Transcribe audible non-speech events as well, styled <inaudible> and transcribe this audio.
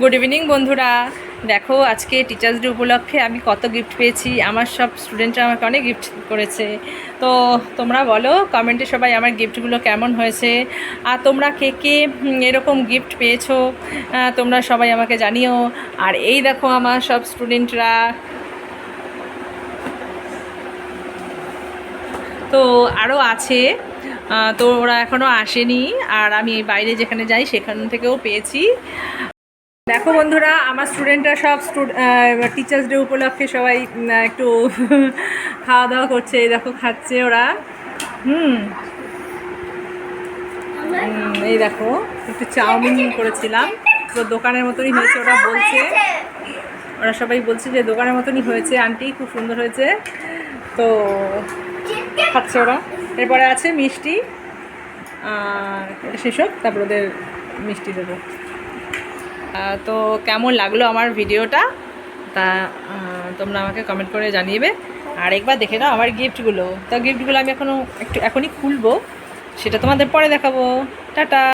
Good evening বন্ধুরা। দেখো, আজকে টিচার্স ডে উপলক্ষে আমি কত গিফট পেয়েছি। আমার সব স্টুডেন্টরা আমাকে অনেক গিফট করেছে। তো তোমরা বলো কমেন্টে সবাই আমার গিফটগুলো কেমন হয়েছে? আর তোমরা কে কে এরকম গিফট পেয়েছ? তোমরা সবাই আমাকে জানিও। আর এই দেখো, আমার সব স্টুডেন্টরা তো আরও আছে। তো ওরা এখনও আসেনি। আর আমি বাইরে যেখানে যাই, সেখান থেকেও পেয়েছি। দেখো বন্ধুরা, আমার স্টুডেন্টরা সব টিচার্স ডে উপলক্ষে সবাই একটু <laughs> খাওয়া দাওয়া করছে, এই দেখো খাচ্ছে ওরা। হুম। এই দেখো, একটু চাউমিন করেছিলাম। তো দোকানের মতনই হয়েছে, ওরা বলছে। ওরা সবাই বলছে যে দোকানের মতনই হয়েছে, আন্টি খুব সুন্দর হয়েছে। তো খাচ্ছে ওরা। এরপরে আছে মিষ্টি। হোক, তারপর ওদের মিষ্টি দেবো। তো কেমন লাগল আমার ভিডিওটা? তা তোমরা আমাকে কমেন্ট করে জানিয়েবে আর একবার দেখে নাও আমার গিফটগুলো তো গিফটগুলো আমি এখনও একটু এখনই খুলবো। সেটা তোমাদের পরে দেখাবো। টাটা!